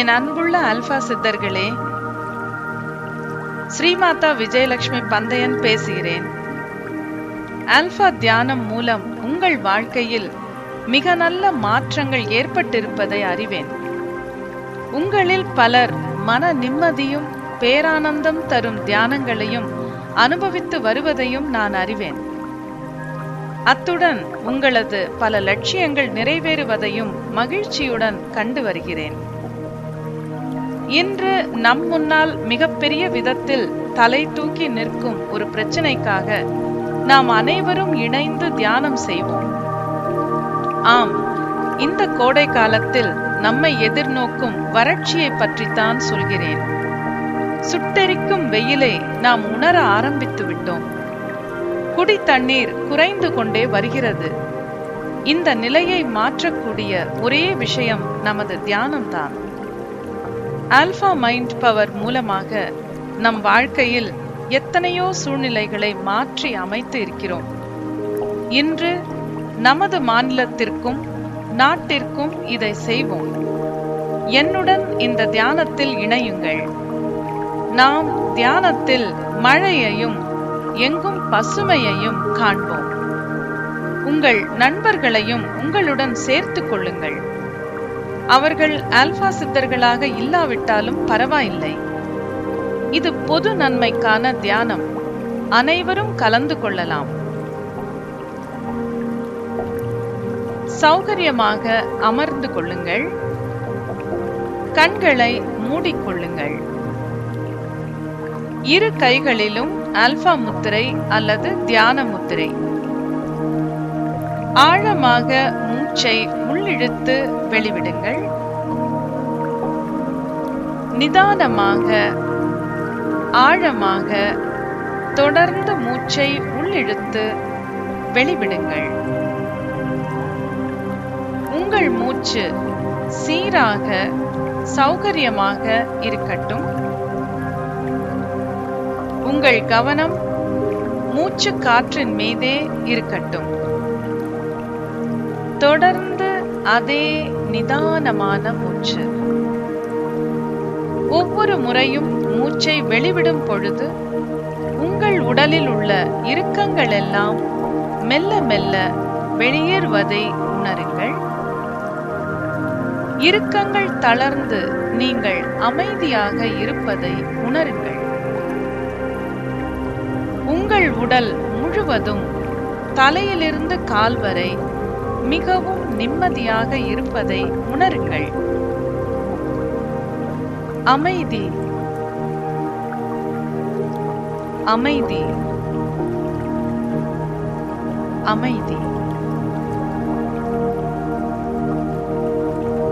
என் அன்புள்ள அல்பா சித்தர்களே ஸ்ரீமாதா விஜயலட்சுமி பந்தயன் பேசுகிறேன். ஆல்பா தியானம் மூலம் உங்கள் வாழ்க்கையில் மிக நல்ல மாற்றங்கள் ஏற்பட்டிருப்பதை அறிவேன். உங்களில் பலர் மன நிம்மதியும் பேரானந்தம் தரும் தியானங்களையும் அனுபவித்து வருவதையும் நான் அறிவேன். அத்துடன் உங்களது பல லட்சியங்கள் நிறைவேறுவதையும் மகிழ்ச்சியுடன் கண்டு வருகிறேன். இன்று நம் முன்னால் மிகப்பெரிய விதத்தில் தலை தூக்கி நிற்கும் ஒரு பிரச்சனைக்காக நாம் அனைவரும் இணைந்து தியானம் செய்வோம். ஆம் இந்த கோடை காலத்தில் நம்மை எதிர்நோக்கும் வறட்சியை பற்றித்தான் சொல்கிறேன். சுட்டெரிக்கும் வெயிலை நாம் உணர ஆரம்பித்து விட்டோம். குடி தண்ணீர் குறைந்து கொண்டே வருகிறது. இந்த நிலையை மாற்றக்கூடிய ஒரே விஷயம் நமது தியானம்தான். ஆல்பா மைண்ட் பவர் மூலமாக நம் வாழ்க்கையில் எத்தனையோ சூழ்நிலைகளை மாற்றி அமைத்து இருக்கிறோம். இன்று நமது மாநிலத்திற்கும் நாட்டிற்கும் இதை செய்வோம். என்னுடன் இந்த தியானத்தில் இணையுங்கள். நாம் தியானத்தில் மழையையும் எங்கும் பசுமையையும் காண்போம். உங்கள் நண்பர்களையும் உங்களுடன் சேர்த்து கொள்ளுங்கள். அவர்கள் ஆல்பா சித்தர்களாக இல்லாவிட்டாலும் பரவாயில்லை. இது பொது நன்மைக்கான தியானம். அனைவரும் கலந்து கொள்ளலாம். சௌகரியமாக அமர்ந்து கொள்ளுங்கள். கண்களை மூடிக்கொள்ளுங்கள். இரு கைகளிலும் ஆல்பா முத்திரை அல்லது தியான முத்திரை. ஆழமாக மூச்சை உள்ளிழுத்து வெளிவிடுங்கள். நிதானமாக ஆழமாக தொடர்ந்து மூச்சை உள்ளிழுத்து வெளிவிடுங்கள். உங்கள் மூச்சு சீராக சௌகரியமாக இருக்கட்டும். உங்கள் கவனம் மூச்சு காற்றின் மீதே இருக்கட்டும். தொடர்ந்து அதே நிதானமான மூச்சு. ஒவ்வொரு முறையும் மூச்சை வெளிவிடும் பொழுது உங்கள் உடலில் உள்ள இறுக்கங்கள் எல்லாம் மெல்ல மெல்ல வெளியேறுவதை உணருங்கள். இறுக்கங்கள் தளர்ந்து நீங்கள் அமைதியாக இருப்பதை உணருங்கள். உங்கள் உடல் முழுவதும் தலையிலிருந்து கால் வரை மிகவும் நிம்மதியாக இருப்பதை உணருங்கள். அமைதி. அமைதி. அமைதி.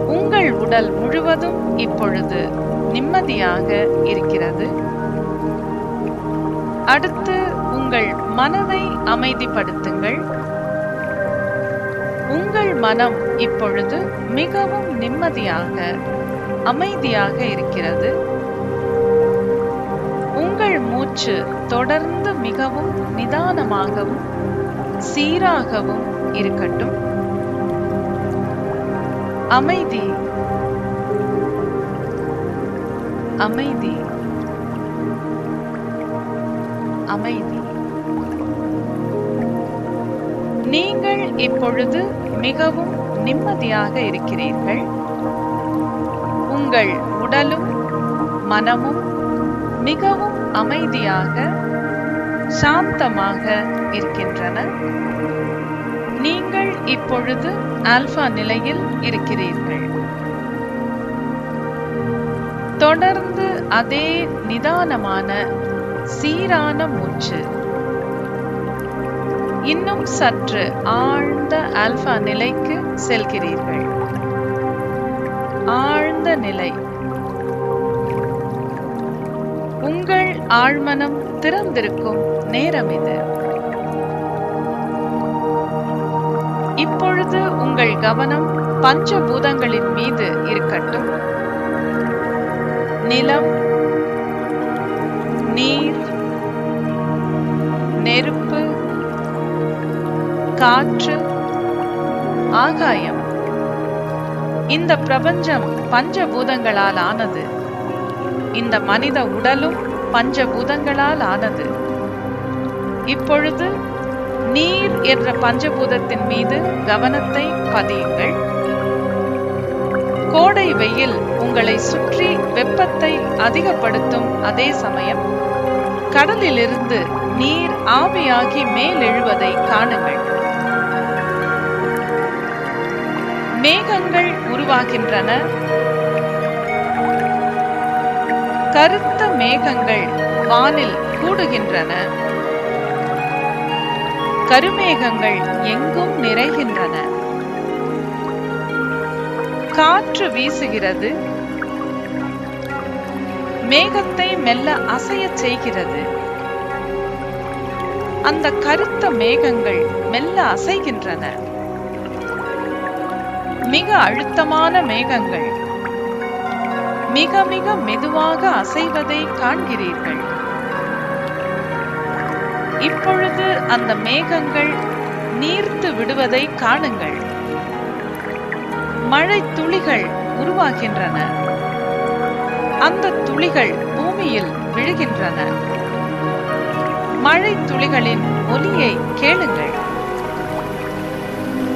உங்கள் உடல் முழுவதும் இப்பொழுது நிம்மதியாக இருக்கிறது. அடுத்து உங்கள் மனதை அமைதிப்படுத்துங்கள். உங்கள் மனம் இப்பொழுது மிகவும் நிம்மதியாக அமைதியாக இருக்கிறது. உங்கள் மூச்சு தொடர்ந்து மிகவும் நிதானமாகவும் சீராகவும் இருக்கட்டும். அமைதி. அமைதி. அமைதி. நீங்கள் இப்பொழுது மிகவும் நிம்மதியாக இருக்கிறீர்கள். உங்கள் உடலும் மனமும் மிகவும் அமைதியாக சாந்தமாக இருக்கின்றன. நீங்கள் இப்பொழுது ஆல்பா நிலையில் இருக்கிறீர்கள். தொடர்ந்து அதே நிதானமான சீரான மூச்சு இன்னும் சற்று ஆழ்ந்த ஆல்பா நிலைக்கு செல்கிறீர்கள். ஆழ்ந்த நிலை. உங்கள் ஆழ்மனம் திறந்திருக்கும் நேரம் இது. இப்பொழுது உங்கள் கவனம் பஞ்சபூதங்களின் மீது இருக்கட்டும். நிலம் காற்று ஆகாயம். இந்த பிரபஞ்சம் பஞ்சபூதங்களால் ஆனது இந்த மனித உடலும் பஞ்சபூதங்களால் ஆனது இப்பொழுது நீர் என்ற பஞ்சபூதத்தின் மீது கவனத்தை பதியுங்கள். கோடை வெயில் உங்களை சுற்றி வெப்பத்தை அதிகப்படுத்தும் அதே சமயம் கடலிலிருந்து நீர் ஆவியாகி மேலெழுவதை காணுங்கள். மேகங்கள் உருவாகின்றன. கருத்த மேகங்கள் வானில் கூடுகின்றன. கருமேகங்கள் எங்கும் நிறைகின்றன. காற்று வீசுகிறது. மேகத்தை மெல்ல அசையச் செய்கிறது. அந்த கருத்த மேகங்கள் மெல்ல அசைகின்றன. மிக அழுத்தமான மேகங்கள். மிக மிக மெதுவாக அசைவதை காண்கிறீர்கள். இப்பொழுது அந்த மேகங்கள் நீர்த்து விடுவதை காணுங்கள். மழை துளிகள் உருவாகின்றன. அந்த துளிகள் பூமியில் விழுகின்றன. மழை துளிகளின் ஒலியை கேளுங்கள்.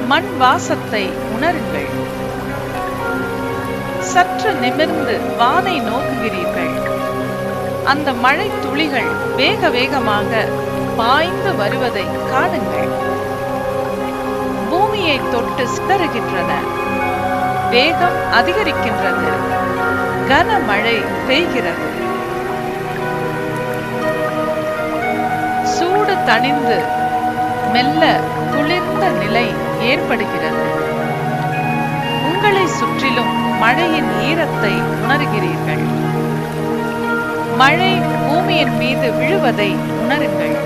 மண் வாசத்தை உணருங்கள். சற்று நிமிர்ந்து வானை நோக்குகிறீர்கள். அந்த மழை துளிகள் வேக வேகமாக பாய்ந்து வருவதை காணுங்கள். பூமியை தொட்டு சிதறுகின்றன. வேகம் அதிகரிக்கின்றது. கனமழை பெய்கிறது. சூடு தணிந்து மெல்ல குளிர்ந்த நிலை ஏற்படுகிறது. உங்களை சுற்றிலும் மழையின் ஈரத்தை உணர்கிறீர்கள். மழை பூமியின் மீது விழுவதை உணருங்கள்.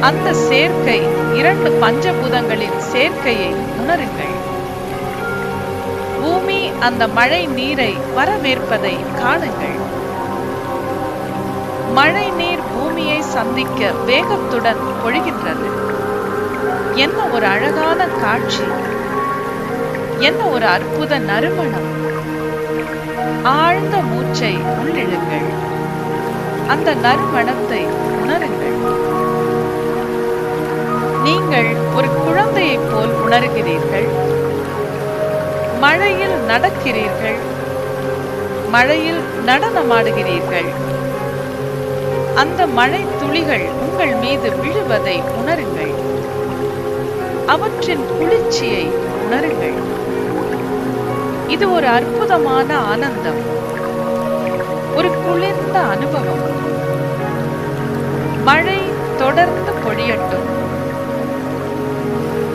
அந்த சேர்க்கை இரண்டு பஞ்சபூதங்களின் சேர்க்கையை உணருங்கள். பூமி அந்த மழை நீரை வரவேற்பதை காணுங்கள். மழை நீர் பூமியை சந்திக்க வேகத்துடன் பொழிகின்றது. என்ன ஒரு அழகான காட்சி? என்ன ஒரு அற்புத நறுமணம்? ஆழ்ந்த மூச்சை உள்ளிழுங்கள். அந்த நறுமணத்தை உணருங்கள். நீங்கள் ஒரு குழந்தையைப் போல் உணர்கிறீர்கள். மழையில் நடக்கிறீர்கள். மழையில் நடனமாடுகிறீர்கள். அந்த மழை துளிகள் உங்கள் மீது விழுவதை உணருங்கள். அவற்றின் குளிர்ச்சியை உணருங்கள். இது ஒரு அற்புதமான ஆனந்தம். ஒரு குளிர்ந்த அனுபவம். மழை தொடர்ந்து பொழியட்டும்.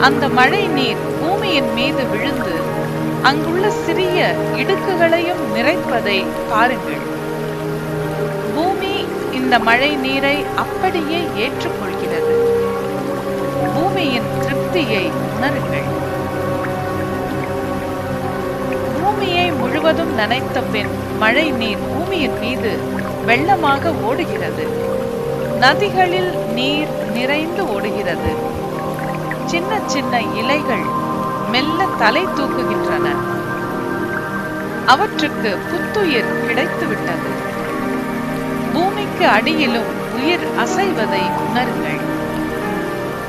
அந்த மழை நீர் பூமியின் மீது விழுந்து அங்குள்ள சிறிய இடுக்குகளையும் நிறைப்பதை பாருங்கள். பூமி இந்த மழை நீரை அப்படியே ஏற்றுக்கொள்கிறது பூமியின் திருப்தியை உணருங்கள். பூமியை முழுவதும் நனைத்த பின் மழை நீர் பூமியின் மீது வெள்ளமாக ஓடுகிறது. நதிகளில் நீர் நிறைந்து ஓடுகிறது. சின்ன சின்ன இலைகள் மெல்ல தலை தூக்குகின்றன. அவற்றுக்கு புத்துயிர் கிடைத்துவிட்டது. பூமிக்கு அடியிலும் உயிர் அசைவதை உணருங்கள்.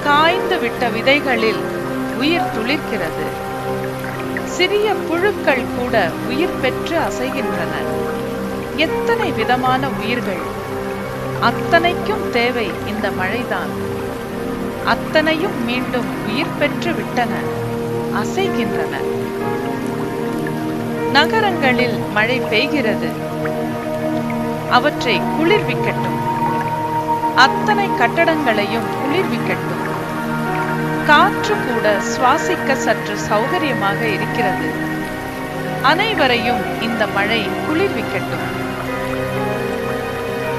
காய்ந்து விட்ட விதைகளில் உயிர் துளிர்க்கிறது. சிறிய புழுக்கள் கூட உயிர் பெற்று அசைகின்றன. எத்தனை விதமான உயிர்கள்? அத்தனைக்கும் தேவை இந்த மழைதான். அத்தனையும் மீண்டும் உயிர் பெற்று விட்டன அசைகின்றன. நகரங்களில் மழை பெய்கிறது. அவற்றை குளிர்விக்கட்டும். அத்தனை கட்டடங்களையும் குளிர்விக்கட்டும். காற்று கூட சுவாசிக்க சற்று சௌகரியமாக இருக்கிறது. அனைவரையும் இந்த மழை குளிர்விக்கட்டும்.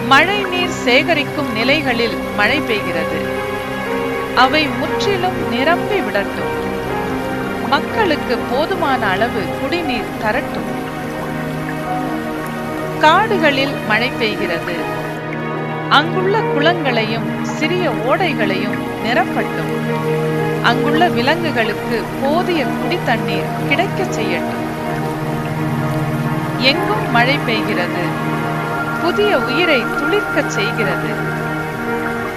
மழை நீர் சேகரிக்கும் நிலைகளில் மழை பெய்கிறது. அவை முற்றிலும் நிரம்பி விடட்டும். மக்களுக்கு போதுமான அளவு குடிநீர் தரட்டும். காடுகளில் மழை பெய்கிறது. அங்குள்ள குளங்களையும் சிறிய ஓடைகளையும் நிரப்பட்டும். அங்குள்ள விலங்குகளுக்கு போதிய குடி தண்ணீர் கிடைக்கச் செய்யட்டும். எங்கும் மழை பெய்கிறது. புதிய உயிரை துளிர்க்க செய்கிறது.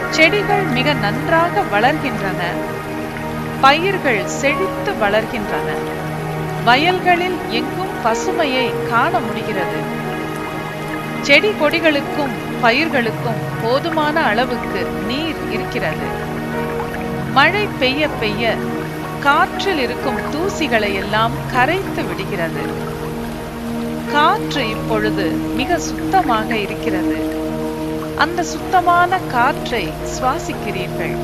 செடிகள் மிக நன்றாக வளர்கின்றன. பயிர்கள் செழித்து வளர்கின்றன. வயல்களில் எங்கும் பசுமையை காண முடிகிறது. செடி கொடிகளுக்கும் பயிர்களுக்கும் போதுமான அளவுக்கு நீர் இருக்கிறது. மழை பெய்ய பெய்ய காற்றில் இருக்கும் தூசிகளை எல்லாம் கரைத்து விடுகிறது. காற்று இப்பொழுது மிக சுத்தமாக இருக்கிறது. அந்த சுத்தமான காற்றை சுவாசிக்கிறீர்கள்.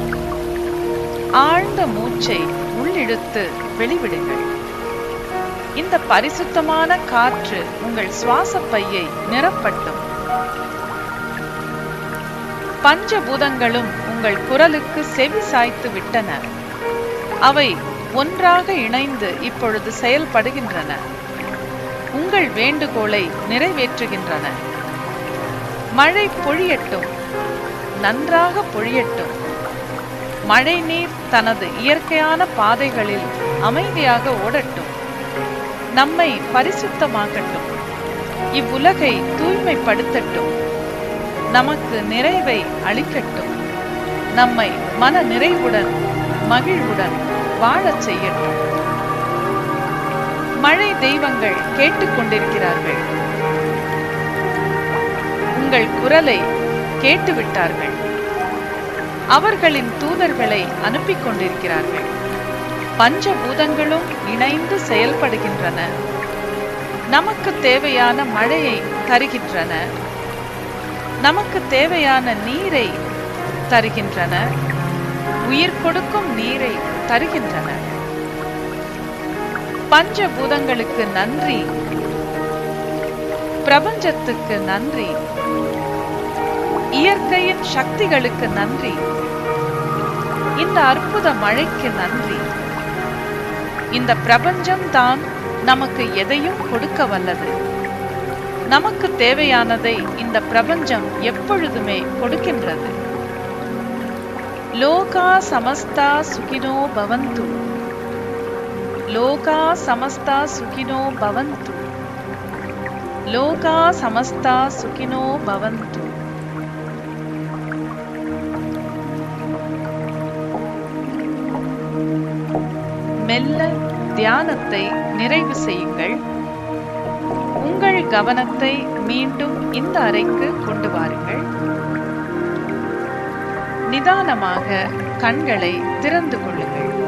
ஆழ்ந்த மூச்சை உள்ளிழுத்து வெளிவிடுங்கள். இந்த பரிசுத்தமான காற்று உங்கள் சுவாச பையை நிரப்பட்டும். பஞ்சபூதங்களும் உங்கள் குரலுக்கு செவி சாய்த்து விட்டன. அவை ஒன்றாக இணைந்து இப்பொழுது செயல்படுகின்றன. உங்கள் வேண்டுகோளை நிறைவேற்றுகின்றன. மழை பொழியட்டும். நன்றாக பொழியட்டும். மழை நீர் தனது இயற்கையான பாதைகளில் அமைதியாக ஓடட்டும். நம்மை பரிசுத்தமாக்கட்டும். இவ்வுலகை தூய்மைப்படுத்தட்டும். நமக்கு நிறைவை அளிக்கட்டும். நம்மை மன நிறைவுடன் மகிழ்வுடன் வாழச் செய்யட்டும். மழை தெய்வங்கள் கேட்டுக்கொண்டிருக்கிறார்கள் உங்கள் குரலை கேட்டுவிட்டார்கள். அவர்களின் தூதர்களை அனுப்பிக் கொண்டிருக்கிறார்கள். பஞ்சபூதங்களும் இணைந்து செயல்படுகின்றன. நமக்கு தேவையான மழையை தருகின்றன. நமக்கு தேவையான நீரை தருகின்றன. உயிர் கொடுக்கும் நீரை தருகின்றன. பஞ்சபூதங்களுக்கு நன்றி. பிரபஞ்சத்துக்கு நன்றி. இயற்கையின் சக்திகளுக்கு நன்றி. இந்த அற்புத மழைக்கு நன்றி. இந்த பிரபஞ்சம் தான் நமக்கு எதையும் கொடுக்க வல்லது. நமக்கு தேவையானதை இந்த பிரபஞ்சம் எப்பொழுதுமே கொடுக்கின்றது. லோகா சமஸ்தா சுகினோ பவந்து. லோகா சமஸ்தா சுகினோ பவந்து. லோகா சமஸ்தா சுகினோ பவந்து. மெல்ல தியானத்தை நிறைவு செய்யுங்கள். உங்கள் கவனத்தை மீண்டும் இந்த அறைக்கு கொண்டு வாருங்கள். நிதானமாக கண்களை திறந்து கொள்ளுங்கள்.